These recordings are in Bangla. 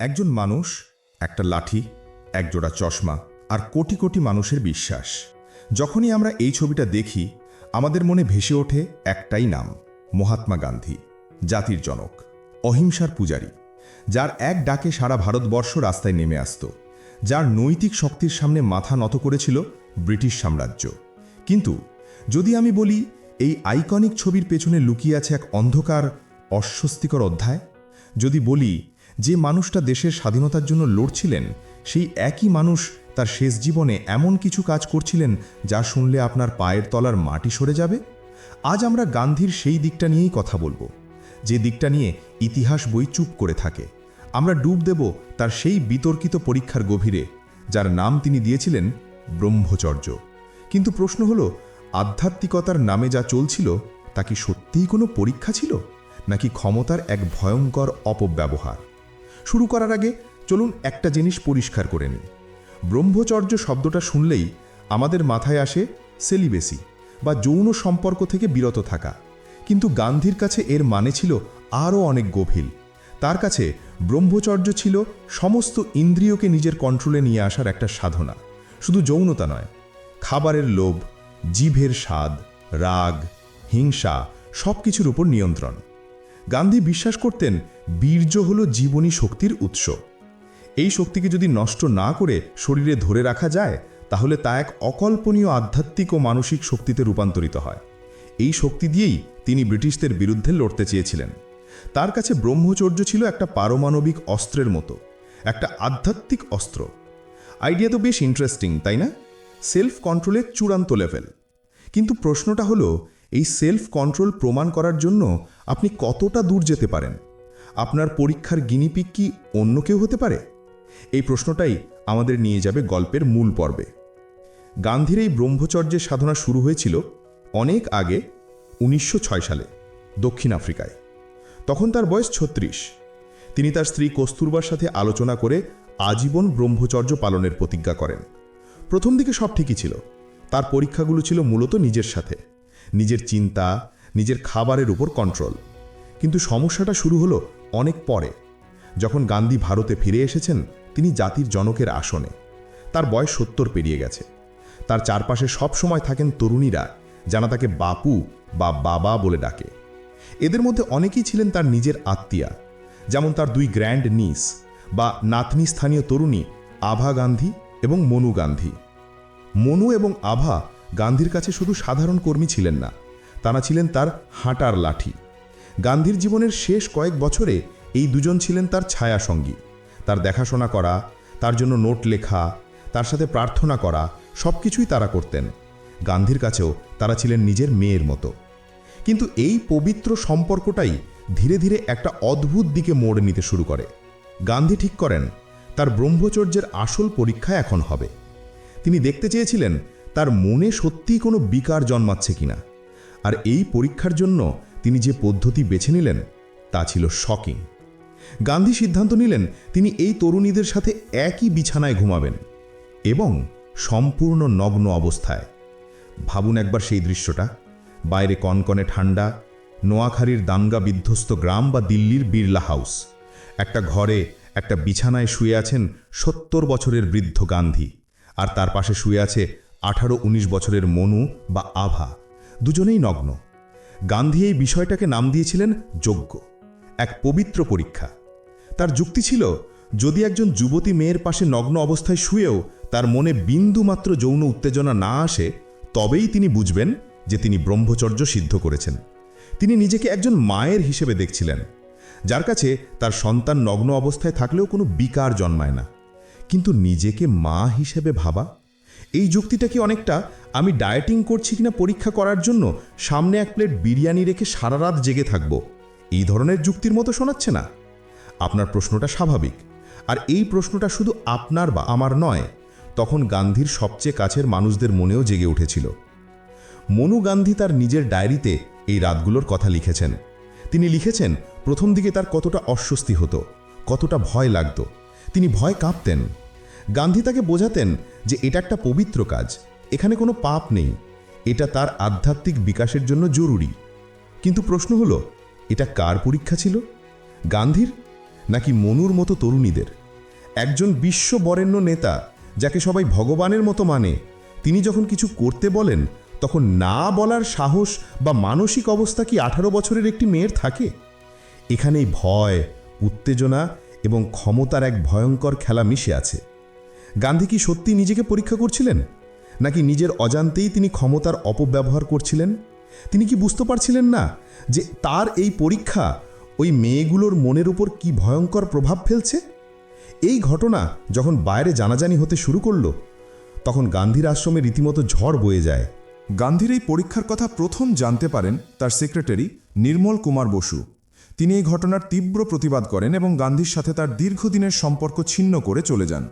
একজন মানুষ, একটা লাঠি, একজোড়া চশমা আর কোটি কোটি মানুষের বিশ্বাস। যখনই আমরা এই ছবিটা দেখি, আমাদের মনে ভেসে ওঠে একটাই নাম, মহাত্মা গান্ধী, জাতির জনক, অহিংসার পূজারী, যার এক ডাকে সারা ভারতবর্ষ রাস্তায় নেমে আসত, যার নৈতিক শক্তির সামনে মাথা নত করেছিল ব্রিটিশ সাম্রাজ্য। কিন্তু যদি আমি বলি, এই আইকনিক ছবির পেছনে লুকিয়ে আছে এক অন্ধকার, অস্বস্তিকর অধ্যায়? যদি বলি যে মানুষটা দেশের স্বাধীনতার জন্য লড়ছিলেন, সেই একই মানুষ তার শেষ জীবনে এমন কিছু কাজ করছিলেন যা শুনলে আপনার পায়ের তলার মাটি সরে যাবে? আজ আমরা গান্ধীর সেই দিকটা নিয়েই কথা বলব। যে দিকটা নিয়ে ইতিহাস বই চুপ করে থাকে। আমরা ডুব দেব তার সেই বিতর্কিত পরীক্ষার গভীরে, যার নাম তিনি দিয়েছিলেন ব্রহ্মচর্য। কিন্তু প্রশ্ন হলো, আধ্যাত্মিকতার নামে যা চলছিল, তা কি সত্যিই কোনো পরীক্ষা ছিল? নাকি ক্ষমতার এক ভয়ঙ্কর অপব্যবহার? শুরু করার আগে চলুন একটা জিনিস পরিষ্কার করে নিই। ব্রহ্মচর্য শব্দটা শুনলেই আমাদের মাথায় আসে সেলিবেসি বা যৌন সম্পর্ক থেকে বিরত থাকা। কিন্তু গান্ধীর কাছে এর মানে ছিল আরও অনেক গভীর। তার কাছে ব্রহ্মচর্য ছিল সমস্ত ইন্দ্রিয়কে নিজের কন্ট্রোলে নিয়ে আসার একটা সাধনা। শুধু যৌনতা নয়, খাবারের লোভ, জিভের স্বাদ, রাগ, হিংসা সব কিছুর উপর নিয়ন্ত্রণ। গান্ধী বিশ্বাস করতেন বীর্য হল জীবনী শক্তির উৎস। এই শক্তিকে যদি নষ্ট না করে শরীরে ধরে রাখা যায়, তাহলে তা এক অকল্পনীয় আধ্যাত্মিক ও মানসিক শক্তিতে রূপান্তরিত হয়। এই শক্তি দিয়েই তিনি ব্রিটিশদের বিরুদ্ধে লড়তে চেয়েছিলেন। তার কাছে ব্রহ্মচর্য ছিল একটা পারমাণবিক অস্ত্রের মতো, একটা আধ্যাত্মিক অস্ত্র। আইডিয়া তো বেশ ইন্টারেস্টিং তাই না? সেলফ কন্ট্রোলের চূড়ান্ত লেভেল কিন্তু প্রশ্নটা হলো এই সেলফ কন্ট্রোল প্রমাণ করার জন্য আপনি কতটা দূর যেতে পারেন? আপনার পরীক্ষার গিনিপিক কি অন্য কেউ হতে পারে? এই প্রশ্নটাই আমাদের নিয়ে যাবে গল্পের মূল পর্বে। গান্ধীর এই ব্রহ্মচর্যের সাধনা শুরু হয়েছিল অনেক আগে, উনিশশো ছয় সালে, দক্ষিণ আফ্রিকায়। তখন তার বয়স ছত্রিশ। তিনি তার স্ত্রী কস্তুরবার সাথে আলোচনা করে আজীবন ব্রহ্মচর্য পালনের প্রতিজ্ঞা করেন। প্রথম দিকে সব ঠিকই ছিল। তার পরীক্ষাগুলো ছিল মূলত নিজের সাথে। নিজের চিন্তা, নিজের খাবারের উপর কন্ট্রোল কিন্তু সমস্যাটা শুরু হলো অনেক পরে। যখন গান্ধী ভারতে ফিরে এসেছেন, তিনি জাতির জনকের আসনে। তার বয়স সত্তর পেরিয়ে গেছে। তার চারপাশে সব সময় থাকেন তরুণীরা, যারা তাকে বাপু বা বাবা বলে ডাকে। এদের মধ্যে অনেকেই ছিলেন তার নিজের আত্মীয়া। যেমন তার দুই গ্র্যান্ড নিস বা নাতনি স্থানীয় তরুণী আভা গান্ধী এবং মনু গান্ধী। মনু এবং আভা গান্ধীর কাছে শুধু সাধারণ কর্মী ছিলেন না, তারা ছিলেন তার হাঁটার লাঠি। গান্ধীর জীবনের শেষ কয়েক বছরে এই দুজন ছিলেন তার ছায়া সঙ্গী তার দেখাশোনা করা, তার জন্য নোট লেখা, তার সাথে প্রার্থনা করা সব কিছুই তারা করতেন। গান্ধীর কাছেও তারা ছিলেন নিজের মেয়ের মতো। কিন্তু এই পবিত্র সম্পর্কটাই ধীরে ধীরে একটা অদ্ভুত দিকে মোড় নিতে শুরু করে। গান্ধী ঠিক করেন, তার ব্রহ্মচর্যের আসল পরীক্ষা এখন হবে। তিনি দেখতে চেয়েছিলেন তার মনে সত্যিই কোনো বিকার জন্মাচ্ছে কিনা? আর এই পরীক্ষার জন্য তিনি যে পদ্ধতি বেছে নিলেন, তা ছিল শকিং। গান্ধী সিদ্ধান্ত নিলেন তিনি এই তরুণীদের সাথে একই বিছানায় ঘুমাবেন এবং সম্পূর্ণ নগ্ন অবস্থায়। ভাবুন একবার সেই দৃশ্যটা। বাইরে কনকনে ঠান্ডা, নোয়াখালীর দাঙ্গা বিধ্বস্ত গ্রাম বা দিল্লির বিড়লা হাউস। একটা ঘরে একটা বিছানায় শুয়ে আছেন সত্তর বছরের বৃদ্ধ গান্ধী। আর তার পাশে শুয়ে আছে আঠারো উনিশ বছরের মনু বা আভা, দুজনেই নগ্ন। গান্ধী এই বিষয়টাকে নাম দিয়েছিলেন যোগ্য এক পবিত্র পরীক্ষা। তার যুক্তি ছিল, যদি একজন যুবতী মেয়ের পাশে নগ্ন অবস্থায় শুয়েও তার মনে বিন্দুমাত্র যৌন উত্তেজনা না আসে, তবেই তিনি বুঝবেন যে তিনি ব্রহ্মচর্য সিদ্ধ করেছেন। তিনি নিজেকে একজন মায়ের হিসেবে দেখছিলেন, যার কাছে তার সন্তান নগ্ন অবস্থায় থাকলেও কোনো বিকার জন্মায় না। কিন্তু নিজেকে মা হিসেবে ভাবা এই যুক্তিটা কি অনেকটা? আমি ডায়েটিং করছি কিনা পরীক্ষা করার জন্য সামনে এক প্লেট বিরিয়ানি রেখে সারা রাত জেগে থাকব। এই ধরনের যুক্তির মতো শোনাচ্ছে না? আপনার প্রশ্নটা স্বাভাবিক। আর এই প্রশ্নটা শুধু আপনার বা আমার নয়, তখন গান্ধীর সবচেয়ে কাছের মানুষদের মনেও জেগে উঠেছিল। মনু গান্ধী তার নিজের ডায়েরিতে এই রাতগুলোর কথা লিখেছেন। তিনি লিখেছেন, প্রথম দিকে তার কতটা অস্বস্তি হতো, কতটা ভয় লাগতো। তিনি ভয় কাঁপতেন। গান্ধী তাকে বোঝাতেন যে এটা একটা পবিত্র কাজ, এখানে কোনো পাপ নেই, এটা তার আধ্যাত্মিক বিকাশের জন্য জরুরি। কিন্তু প্রশ্ন হলো, এটা কার পরীক্ষা ছিল? গান্ধীর নাকি মনুর মতো তরুণীদের? একজন বিশ্ব বরেণ্য নেতা, যাকে সবাই ভগবানের মতো মানে তিনি যখন কিছু করতে বলেন, তখন না বলার সাহস বা মানসিক অবস্থা কি আঠারো বছরের একটি মেয়ের থাকে? এখানেই ভয়, উত্তেজনা এবং ক্ষমতার এক ভয়ঙ্কর খেলা মিশে আছে। গান্ধী কি সত্যি নিজেকে পরীক্ষা করছিলেন? নাকি নিজের অজান্তেই তিনি ক্ষমতার অপব্যবহার করছিলেন? তিনি কি বুঝতে পারছিলেন না যে তার এই পরীক্ষা ওই মেয়েগুলোর মনের উপর কি ভয়ঙ্কর প্রভাব ফেলছে? এই ঘটনা যখন বাইরে জানাজানি হতে শুরু করল, তখন গান্ধীর আশ্রমে রীতিমতো ঝড় বয়ে যায়। গান্ধীর এই পরীক্ষার কথা প্রথম জানতে পারেন তার সেক্রেটারি নির্মল কুমার বসু। তিনি এই ঘটনার তীব্র প্রতিবাদ করেন এবং গান্ধীর সাথে তার দীর্ঘদিনের সম্পর্ক ছিন্ন করে চলে যান।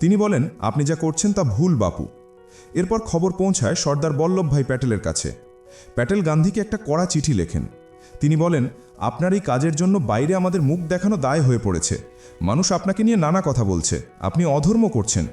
তিনি বলেন, আপনি যা করছেন তা ভুল, বাপু। এরপর খবর পৌঁছায় সর্দার বল্লভভাই প্যাটেলের কাছে। প্যাটেল গান্ধীকে একটা কড়া চিঠি লেখেন। তিনি বলেন, আপনার এই কাজের জন্য বাইরে আমাদের মুখ দেখানো দায় হয়ে পড়েছে। মানুষ আপনাকে নিয়ে নানা কথা বলছে। আপনি অধর্ম করছেন।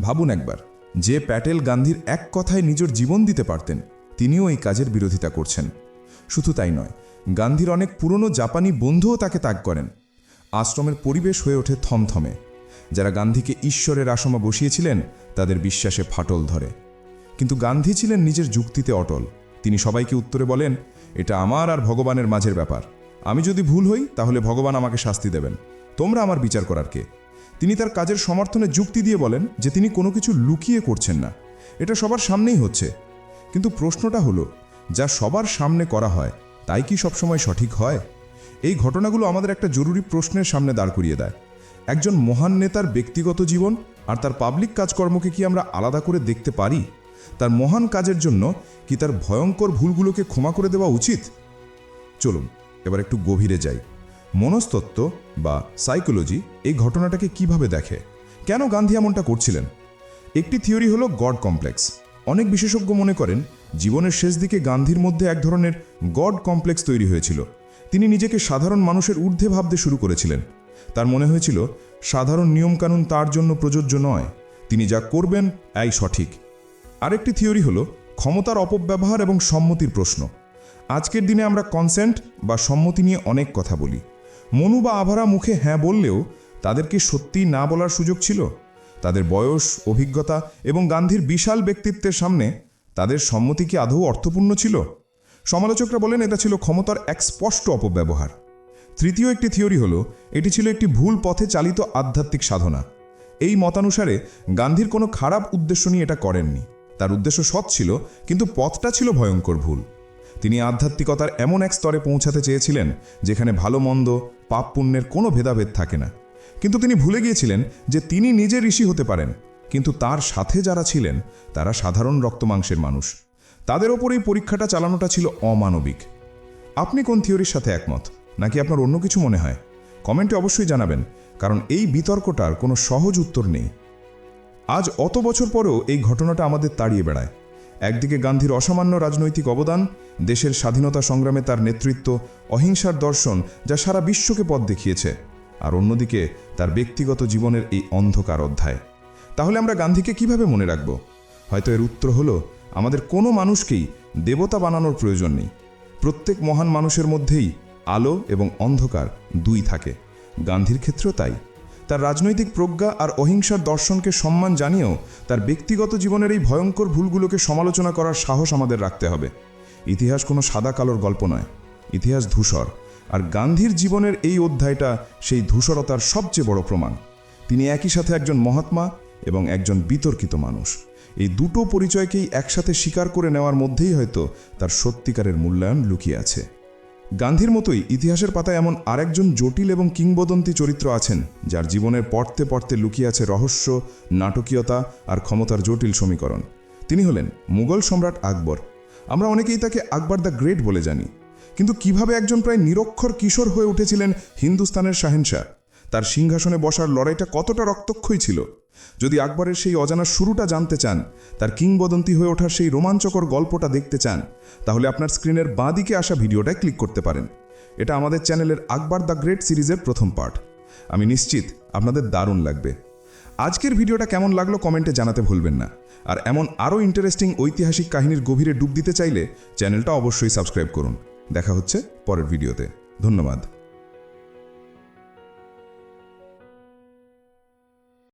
ভাবুন একবার, যে প্যাটেল গান্ধীর এক কথায় নিজের জীবন দিতে পারতেন, তিনিও এই কাজের বিরোধিতা করছেন। শুধু তাই নয়, গান্ধীর অনেক পুরনো জাপানি বন্ধুও তাকে ত্যাগ করেন। আশ্রমের পরিবেশ হয়ে ওঠে থমথমে। যারা গান্ধীকে ঈশ্বরের আসমা বসিয়েছিলেন, তাদের বিশ্বাসে ফাটল ধরে। কিন্তু গান্ধী ছিলেন নিজের যুক্তিতে অটল। তিনি সবাইকে উত্তরে বলেন, এটা আমার আর ভগবানের মাঝের ব্যাপার। আমি যদি ভুল হই, তাহলে ভগবান আমাকে শাস্তি দেবেন। তোমরা আমার বিচার করার কে? তিনি তার কাজের সমর্থনে যুক্তি দিয়ে বলেন যে তিনি কোনো কিছু লুকিয়ে করছেন না। এটা সবার সামনেই হচ্ছে। কিন্তু প্রশ্নটা হলো, যা সবার সামনে করা হয়, তাই কি সবসময় সঠিক হয়? এই ঘটনাগুলো আমাদের একটা জরুরি প্রশ্নের সামনে দাঁড় করিয়ে দেয়। একজন মহান নেতার ব্যক্তিগত জীবন আর তার পাবলিক কাজকর্মকে কি আমরা আলাদা করে দেখতে পারি? তার মহান কাজের জন্য কি তার ভয়ঙ্কর ভুলগুলোকে ক্ষমা করে দেওয়া উচিত? চলুন, এবার একটু গভীরে যাই। মনস্তত্ত্ব বা সাইকোলজি এই ঘটনাটাকে কীভাবে দেখে? কেন গান্ধী এমনটা করছিলেন? একটি থিওরি হলো গড কমপ্লেক্স। অনেক বিশেষজ্ঞ মনে করেন, জীবনের শেষ দিকে গান্ধীর মধ্যে এক ধরনের গড কমপ্লেক্স তৈরি হয়েছিল। তিনি নিজেকে সাধারণ মানুষের ঊর্ধ্বে ভাবতে শুরু করেছিলেন। তার মনে হয়েছিল, সাধারণ নিয়মকানুন তার জন্য প্রযোজ্য নয়। তিনি যা করবেন, এই সঠিক। আরেকটি থিওরি হলো, ক্ষমতার অপব্যবহার এবং সম্মতির প্রশ্ন। আজকের দিনে আমরা কনসেন্ট বা সম্মতি নিয়ে অনেক কথা বলি। মনু বা আভারা মুখে হ্যাঁ বললেও, তাদের কি সত্যি না বলার সুযোগ ছিল? তাদের বয়স, অভিজ্ঞতা এবং গান্ধীর বিশাল ব্যক্তিত্বের সামনে তাদের সম্মতি কি আদৌ অর্থপূর্ণ ছিল? সমালোচকরা বলেন, এটা ছিল ক্ষমতার এক স্পষ্ট অপব্যবহার। তৃতীয় একটি থিওরি হলো, এটি ছিল একটি ভুল পথে চালিত আধ্যাত্মিক সাধনা। এই মতানুসারে গান্ধীর কোনো খারাপ উদ্দেশ্য নিয়ে এটা করেননি। তার উদ্দেশ্য সৎ ছিল, কিন্তু পথটা ছিল ভয়ঙ্কর ভুল। তিনি আধ্যাত্মিকতার এমন এক স্তরে পৌঁছাতে চেয়েছিলেন, যেখানে ভালো মন্দ, পাপ পুণ্যের কোনো ভেদাভেদ থাকে না। কিন্তু তিনি ভুলে গিয়েছিলেন যে তিনি নিজে ঋষি হতে পারেন, কিন্তু তার সাথে যারা ছিলেন, তারা সাধারণ রক্তমাংসের মানুষ। তাদের ওপর এই পরীক্ষাটা চালানোটা ছিল অমানবিক। আপনি কোন থিওরির সাথে একমত? নাকি আপনার অন্য কিছু মনে হয়? কমেন্টে অবশ্যই জানাবেন, কারণ এই বিতর্কটার কোনো সহজ উত্তর নেই। আজ অত বছর পরেও এই ঘটনাটা আমাদের তাড়িয়ে বেড়ায়। একদিকে গান্ধীর অসামান্য রাজনৈতিক অবদান, দেশের স্বাধীনতা সংগ্রামে তার নেতৃত্ব অহিংসার দর্শন যা সারা বিশ্বকে পথ দেখিয়েছে, আর অন্যদিকে তার ব্যক্তিগত জীবনের এই অন্ধকার অধ্যায়। তাহলে আমরা গান্ধীকে কীভাবে মনে রাখব? হয়তো এর উত্তর হলো, আমাদের কোনো মানুষকেই দেবতা বানানোর প্রয়োজন নেই। প্রত্যেক মহান মানুষের মধ্যেই আলো এবং অন্ধকার দুই থাকে। গান্ধীর ক্ষেত্রেও তাই। তার রাজনৈতিক প্রজ্ঞা আর অহিংসার দর্শনকে সম্মান জানিয়েও তার ব্যক্তিগত জীবনের এই ভয়ঙ্কর ভুলগুলোকে সমালোচনা করার সাহস আমাদের রাখতে হবে। ইতিহাস কোনো সাদা কালোর গল্প নয়। ইতিহাস ধূসর। আর গান্ধীর জীবনের এই অধ্যায়টা সেই ধূসরতার সবচেয়ে বড় প্রমাণ। তিনি একই সাথে একজন মহাত্মা এবং একজন বিতর্কিত মানুষ। এই দুটো পরিচয়কেই একসাথে স্বীকার করে নেওয়ার মধ্যেই হয়তো তার সত্যিকারের মূল্যায়ন লুকিয়ে আছে। গান্ধীর মতোই ইতিহাসের পাতায় এমন আরেকজন জটিল এবং কিংবদন্তি চরিত্র আছেন, যার জীবনের পড়তে পড়তে লুকিয়ে আছে রহস্য, নাটকীয়তা আর ক্ষমতার জটিল সমীকরণ। তিনি হলেন মুঘল সম্রাট আকবর। আমরা অনেকেই তাকে আকবর দ্য গ্রেট বলে জানি। কিন্তু কীভাবে একজন প্রায় নিরক্ষর কিশোর হয়ে উঠেছিলেন হিন্দুস্তানের শাহেনশাহ? তার সিংহাসনে বসার লড়াইটা কতটা রক্তক্ষয়ী ছিল? যদি আকবরের সেই অজানা শুরুটা জানতে চান, তার কিংবদন্তি হয়ে ওঠার সেই রোমাঞ্চকর গল্পটা দেখতে চান, তাহলে আপনার স্ক্রিনের বাঁ দিকে আসা ভিডিওটায় ক্লিক করতে পারেন। এটা আমাদের চ্যানেলের আকবর দ্য গ্রেট সিরিজের প্রথম পার্ট। আমি নিশ্চিত আপনাদের দারুণ লাগবে। আজকের ভিডিওটা কেমন লাগল কমেন্টে জানাতে ভুলবেন না। আর এমন আরও ইন্টারেস্টিং ঐতিহাসিক কাহিনীর গভীরে ডুব দিতে চাইলে চ্যানেলটা অবশ্যই সাবস্ক্রাইব করুন। দেখা হচ্ছে পরের ভিডিওতে। ধন্যবাদ।